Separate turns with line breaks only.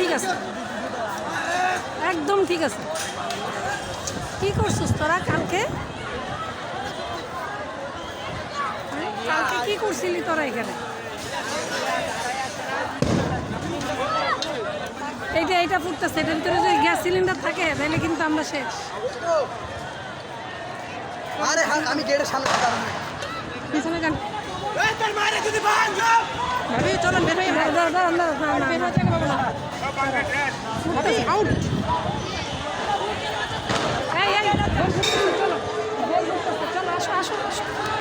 ঠিক আছে। একদম ঠিক আছে। কি করছিস তোরা কালকে? হ্যাঁ? কালকে কি করছিলি তোরা এখানে? এইটা এইটা ফুটতেছে এটার ভিতরে যদি গ্যাস সিলিন্ডার থাকে তাহলে কিন্তু আমরা শেষ।
আরে আমি গেটের সামনে
পিছনে গান
আউট
এই, এই, চলো। চলো, আসো, আসো, আসো।